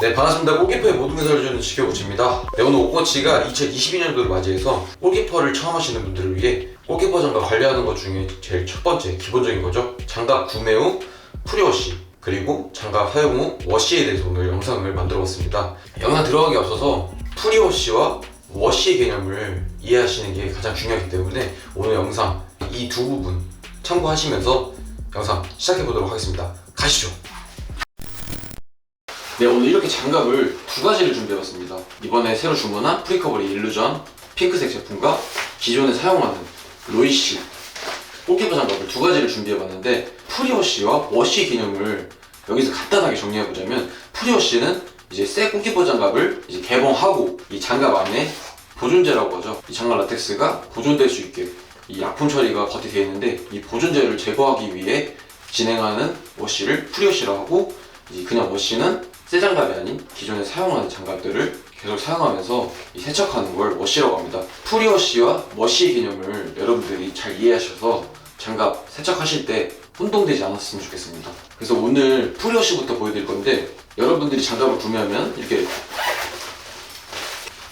네 반갑습니다. 골키퍼의 모든 것을 알려주는 지켜보입니다. 네 오늘 옷코치가 2022년도를 맞이해서 골키퍼를 처음 하시는 분들을 위해 골키퍼 장갑 관리하는 것 중에 제일 첫 번째 기본적인 거죠. 장갑 구매 후 프리워시 그리고 장갑 사용 후 워시에 대해서 오늘 영상을 만들어 봤습니다. 영상 들어가기 앞서서 프리워시와 워시의 개념을 이해하시는 게 가장 중요하기 때문에 오늘 영상 이 두 부분 참고하시면서 영상 시작해 보도록 하겠습니다. 가시죠 네 오늘 이렇게 장갑을 두 가지를 준비해봤습니다. 이번에 새로 주문한 프리커버리 일루전 핑크색 제품과 기존에 사용하는 로이시 골키퍼 장갑을 두 가지를 준비해봤는데 프리워시와 워시 개념을 여기서 간단하게 정리해보자면 프리워시는 이제 새 골키퍼 장갑을 이제 개봉하고 이 장갑 안에 보존제라고 하죠. 이 장갑 라텍스가 보존될 수 있게 이 약품 처리가 겉에 되어 있는데 이 보존제를 제거하기 위해 진행하는 워시를 프리워시라고 하고 이 그냥 워시는 새 장갑이 아닌 기존에 사용하는 장갑들을 계속 사용하면서 이 세척하는 걸 워시라고 합니다. 프리워시와 워시의 개념을 여러분들이 잘 이해하셔서 장갑 세척하실 때 혼동되지 않았으면 좋겠습니다. 그래서 오늘 프리워시부터 보여드릴 건데 여러분들이 장갑을 구매하면 이렇게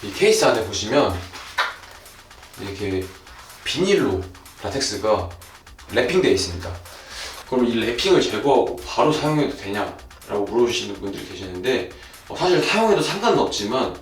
이 케이스 안에 보시면 이렇게 비닐로 라텍스가 랩핑되어 있습니다. 그럼 이 랩핑을 제거하고 바로 사용해도 되냐? 라고 물어주시는 분들이 계시는데 어, 사실 사용해도 상관은 없지만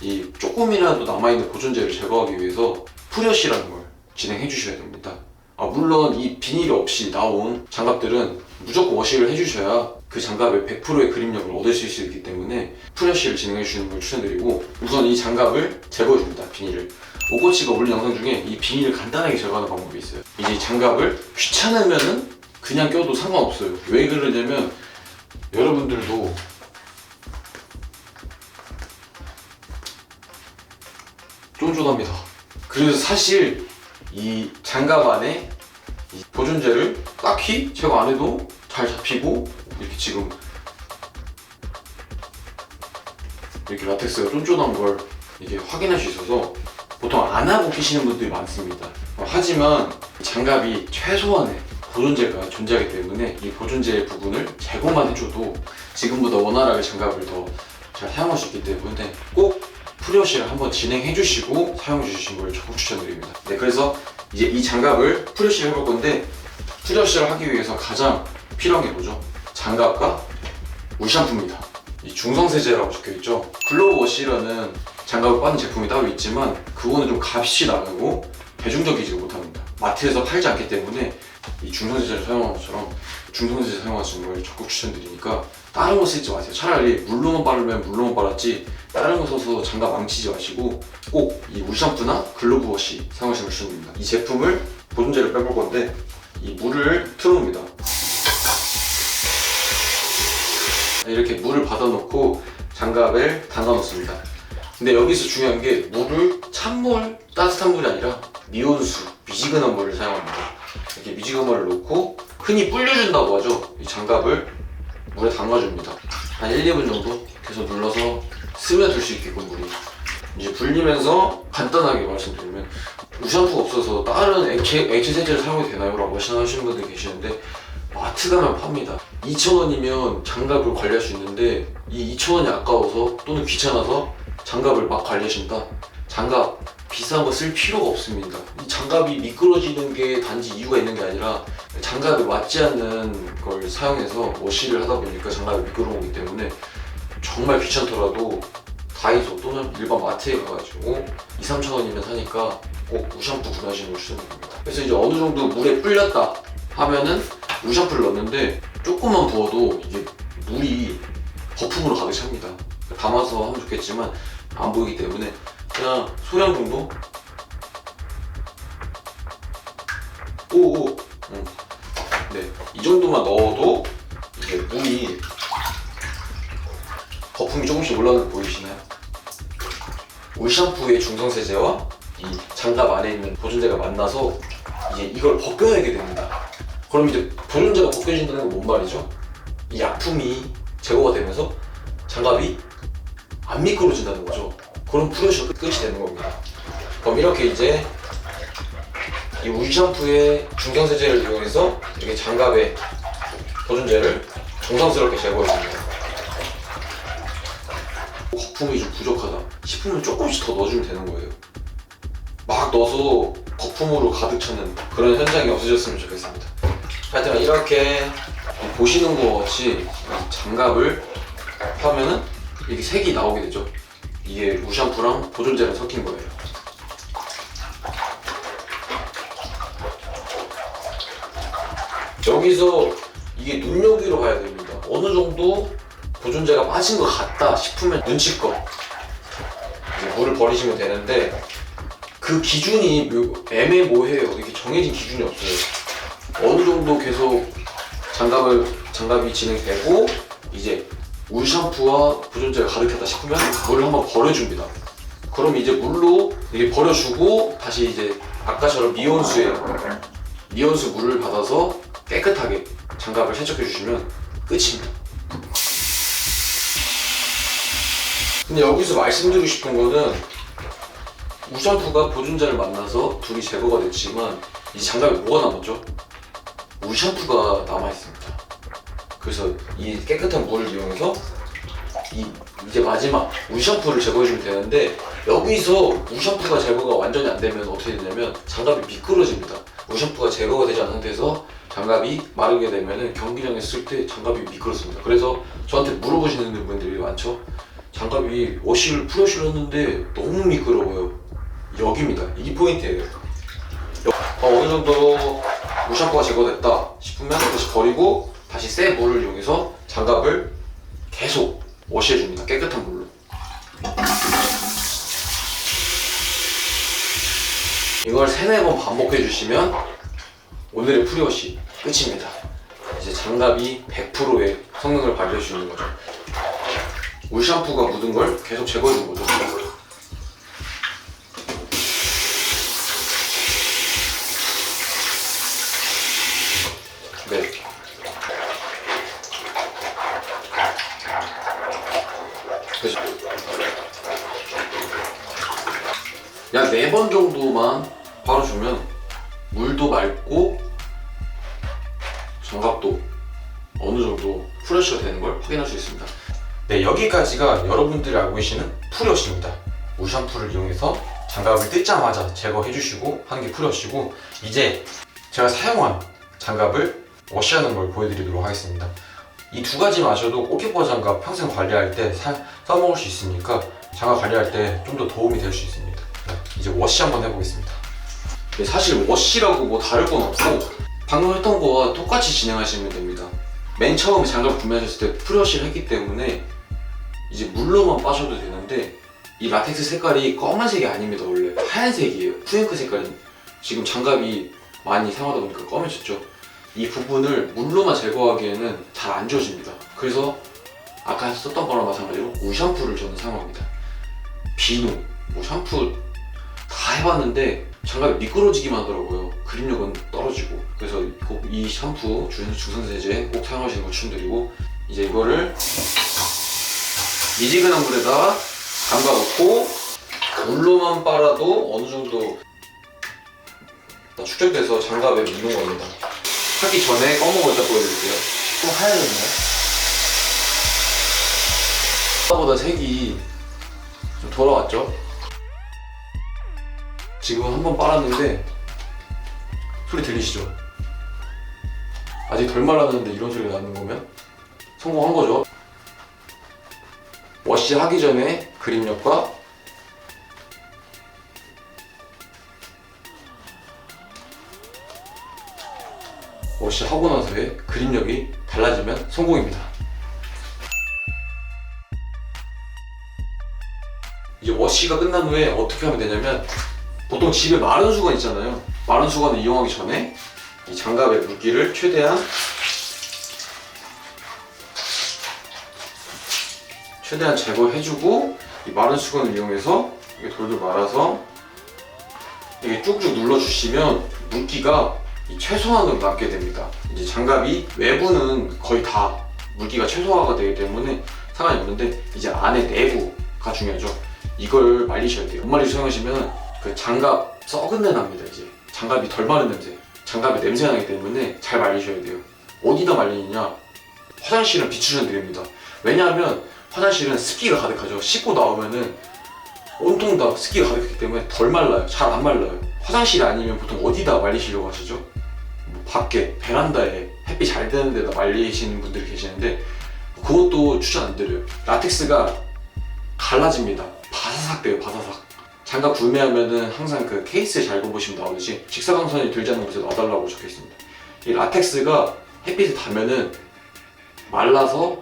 이 조금이라도 남아있는 보존제를 제거하기 위해서 프리어시라는 걸 진행해 주셔야 됩니다. 아, 물론 이 비닐이 없이 나온 장갑들은 무조건 워시를 해주셔야 그 장갑의 100%의 그립력을 얻으실 수 있기 때문에 프리어시를 진행해 주시는 걸 추천드리고 우선 이 장갑을 제거해 줍니다. 비닐을. 오코치가 올린 영상 중에 이 비닐을 간단하게 제거하는 방법이 있어요. 이제 장갑을 귀찮으면은 그냥 껴도 상관없어요. 왜 그러냐면 여러분들도 쫀쫀합니다. 그래서 사실 이 장갑 안에 이 보존제를 딱히 제거 안 해도 잘 잡히고 이렇게 지금 이렇게 라텍스가 쫀쫀한 걸 이게 확인할 수 있어서 보통 안 하고 끼시는 분들이 많습니다. 어, 하지만 이 장갑이 최소한의 보존제가 존재하기 때문에 이 보존제 부분을 제거만 해줘도 지금보다 원활하게 장갑을 더 잘 사용할 수 있기 때문에 꼭 프리워시를 한번 진행해 주시고 사용해 주시는 걸 적극 추천드립니다. 네, 그래서 이제 이 장갑을 프리워시를 해볼 건데 프리워시를 하기 위해서 가장 필요한 게 뭐죠? 장갑과 물샴푸입니다. 이 중성세제라고 적혀 있죠. 글로우 워시라는 장갑을 빠는 제품이 따로 있지만 그거는 좀 값이 나가고 대중적이지 못합니다. 마트에서 팔지 않기 때문에 이 중성세제를 사용하는 것처럼 중성세제 사용하시는 걸 적극 추천드리니까 다른 거 쓰지 마세요. 차라리 물로만 바르면 물로만 바랐지 다른 거 써서 장갑 망치지 마시고 꼭 이 물샴푸나 글로브 워시 사용하시는 걸 추천드립니다. 이 제품을 보존제를 빼볼 건데 이 물을 틀어놓습니다. 이렇게 물을 받아놓고 장갑을 담가 놓습니다. 근데 여기서 중요한 게 물을 찬물, 따뜻한 물이 아니라 미온수, 미지근한 물을 사용합니다. 이렇게 미지근한 물을 넣고 흔히 불려준다고 하죠. 이 장갑을 물에 담가줍니다. 한 1, 2분 정도 계속 눌러서 스며들 수 있게끔 물이 이제 불리면서 간단하게 말씀드리면 우샴푸가 없어서 다른 액체, 액체 세제를 사용해도 되나요? 라고 하시는 분들 계시는데 마트 가면 팝니다 2,000원이면 장갑을 관리할 수 있는데 이 2,000원이 아까워서 또는 귀찮아서 장갑을 막 관리하신다 장갑 비싼 거 쓸 필요가 없습니다 이 장갑이 미끄러지는 게 단지 이유가 있는 게 아니라 장갑에 맞지 않는 걸 사용해서 워시를 하다 보니까 장갑이 미끄러운 거기 때문에 정말 귀찮더라도 다이소 또는 일반 마트에 가가지고 2, 3천 원이면 사니까 꼭 우샴푸 구매하시는 걸 추천드립니다. 그래서 이제 어느 정도 물에 불렸다 하면은 우샴푸를 넣는데 조금만 부어도 이게 물이 거품으로 가득 찹니다. 담아서 하면 좋겠지만 안 보이기 때문에 그냥 소량 정도 오오 응. 네, 이 정도만 넣어도 이게 물이 거품이 조금씩 올라오는 거 보이시나요? 울 샴푸의 중성 세제와 이 장갑 안에 있는 보존제가 만나서 이제 이걸 벗겨내게 됩니다. 그럼 이제 보존제가 벗겨진다는 건 뭔 말이죠? 이 약품이 제거가 되면서 장갑이 안 미끄러진다는 거죠. 그럼 프레쉬가 끝이 되는 겁니다. 그럼 이렇게 이제 이울 샴푸의 중성세제를 이용해서 이렇게 장갑의 보존제를 정성스럽게 제거해 줍니다. 거품이 좀 부족하다 싶으면 조금씩 더 넣어주면 되는 거예요. 막 넣어서 거품으로 가득 차는 그런 현상이 없어졌으면 좋겠습니다. 하여튼 이렇게 보시는 것 같이 장갑을 하면은 이렇게 색이 나오게 되죠. 이게 무샴푸랑 보존제랑 섞인 거예요. 여기서 이게 눈여기로 봐야 됩니다. 어느 정도 보존제가 빠진 것 같다 싶으면 눈치껏 물을 버리시면 되는데 그 기준이 묘- 애매모호해요. 이렇게 정해진 기준이 없어요. 어느 정도 계속 장갑을 장갑이 진행되고 이제 물 샴푸와 보존제가 가득하다 싶으면 물을 한번 버려줍니다. 그럼 이제 물로 이게 버려주고 다시 이제 아까처럼 미온수에 미온수 물을 받아서 깨끗하게 장갑을 세척해 주시면 끝입니다. 근데 여기서 말씀드리고 싶은 거는 우샴푸가 보존자를 만나서 둘이 제거가 됐지만 이 장갑에 뭐가 남았죠? 우샴푸가 남아 있습니다. 그래서 이 깨끗한 물을 이용해서 이 이제 마지막 우샴푸를 제거해주면 되는데 여기서 우샴푸가 제거가 완전히 안 되면 어떻게 되냐면 장갑이 미끄러집니다. 우샴푸가 제거가 되지 않은 상태에서 장갑이 마르게 되면은 경기장에 쓸 때 장갑이 미끄러집니다. 그래서 저한테 물어보시는 분들이 많죠. 장갑이 워시를 프레쉬를 했는데 너무 미끄러워요. 여기입니다. 이게 포인트예요. 여- 어, 어느 정도 우샴푸가 제거됐다 싶으면 다시 버리고 다시 새 물을 이용해서 장갑을 계속 워시해줍니다. 깨끗한 물로. 이걸 세네 번 반복해 주시면 오늘의 프리워시 끝입니다. 이제 장갑이 100%의 성능을 발휘할 수 있는 거죠. 물 샴푸가 묻은 걸 계속 제거해 준 거죠. 네. 그죠. 약네번 정도만 바르주면 물도 맑고 장갑도 어느 정도 프레쉬가 되는 걸 확인할 수 있습니다. 네, 여기까지가 여러분들이 알고 계시는 프레쉬입니다. 우샴푸를 이용해서 장갑을 뜯자마자 제거해 주시고 하는 게 프레쉬고 이제 제가 사용한 장갑을 워시하는 걸 보여드리도록 하겠습니다. 이 두 가지 마셔도 골키퍼 장갑 평생 관리할 때 사, 써먹을 수 있으니까 장갑 관리할 때 좀 더 도움이 될 수 있습니다. 네, 이제 워시 한번 해보겠습니다. 네, 사실 워시라고 뭐 다를 건 없고 방금 했던 거와 똑같이 진행하시면 됩니다. 맨 처음에 장갑 구매하셨을 때 프레쉬를 했기 때문에 이제 물로만 빠셔도 되는데 이 라텍스 색깔이 검은색이 아닙니다 원래. 하얀색이에요. 푸잉크 색깔이. 지금 장갑이 많이 사용하다 보니까 검해졌죠. 이 부분을 물로만 제거하기에는 잘 안 지워집니다. 그래서 아까 썼던 거랑 마찬가지로 우샴푸를 저는 사용합니다. 비누, 뭐 샴푸 다 해봤는데 장갑이 미끄러지기만 하더라고요 그립력은 떨어지고 그래서 꼭 이 샴푸 중- 중성세제 꼭 사용하시는 걸 추천드리고 이제 이거를 미지근한 물에다 담가 놓고 물로만 빨아도 어느 정도 축적돼서 장갑에 미는 겁니다. 하기 전에 검은 걸딱 보여드릴게요. 좀 하얘졌나요? 아까보다 색이 좀 돌아왔죠? 지금 한 번 빨았는데 소리 들리시죠? 아직 덜 말랐는데 이런 소리가 나는 거면 성공한 거죠. 워시 하기 전에 그립력과 워시 하고 나서의 그립력이 달라지면 성공입니다. 이제 워시가 끝난 후에 어떻게 하면 되냐면 보통 집에 마른 수건 있잖아요. 마른 수건을 이용하기 전에 이 장갑의 물기를 최대한 최대한 제거해주고 이 마른 수건을 이용해서 이게 돌돌 말아서 이게 쭉쭉 눌러주시면 물기가 이 최소한으로 남게 됩니다. 이제 장갑이 외부는 거의 다 물기가 최소화가 되기 때문에 상관이 없는데 이제 안에 내부가 중요하죠. 이걸 말리셔야 돼요. 못 말리고 사용하시면 그 장갑 썩은 내 납니다. 이제 장갑이 덜 마른 냄새, 장갑에 냄새가 나기 때문에 잘 말리셔야 돼요. 어디다 말리느냐? 화장실은 비추전 드립니다. 왜냐하면 화장실은 습기가 가득하죠. 씻고 나오면은 온통 다 습기가 가득하기 때문에 덜 말라요. 잘 안 말라요. 화장실이 아니면 보통 어디다 말리시려고 하시죠? 뭐 밖에 베란다에 햇빛 잘 드는 데다 말리시는 분들이 계시는데 그것도 추천 안 드려요. 라텍스가 갈라집니다. 바사삭 돼요, 바사삭. 장갑 구매하면은 항상 그 케이스에 잘 보시면 나오듯이 직사광선이 들지 않는 곳에 놔달라고 적혀 있습니다. 이 라텍스가 햇빛에 닿으면은 말라서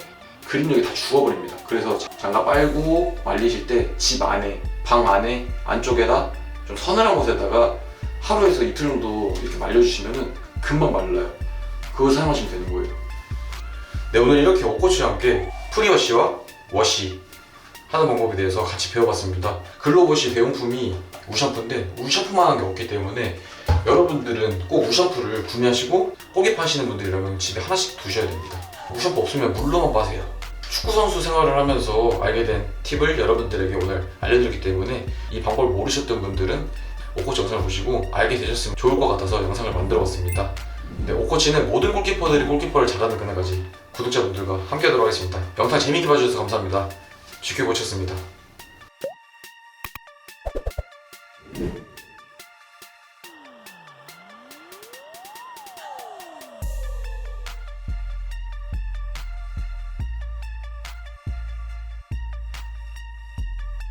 그립력이 다 죽어버립니다. 그래서 장갑 빨고 말리실 때 집 안에, 방 안에, 안쪽에다 좀 서늘한 곳에다가 하루에서 이틀 정도 이렇게 말려주시면은 금방 말라요. 그거 사용하시면 되는 거예요. 네, 오늘 이렇게 옷코치와 함께 프리워시와 워시 하는 방법에 대해서 같이 배워봤습니다. 글로봇이 대용품이 우샴푸인데 우샴푸만 한 게 없기 때문에 여러분들은 꼭 우샴푸를 구매하시고 호기파시는 분들이라면 집에 하나씩 두셔야 됩니다. 우샴푸 없으면 물로만 빠세요. 축구 선수 생활을 하면서 알게 된 팁을 여러분들에게 오늘 알려드렸기 때문에 이 방법을 모르셨던 분들은 오코치 영상을 보시고 알게 되셨으면 좋을 것 같아서 영상을 만들어봤습니다. 네, 오코치는 모든 골키퍼들이 골키퍼를 잘하는 그날까지 구독자분들과 함께 하도록 하겠습니다. 영상 재밌게 봐주셔서 감사합니다. 고쳤습니다.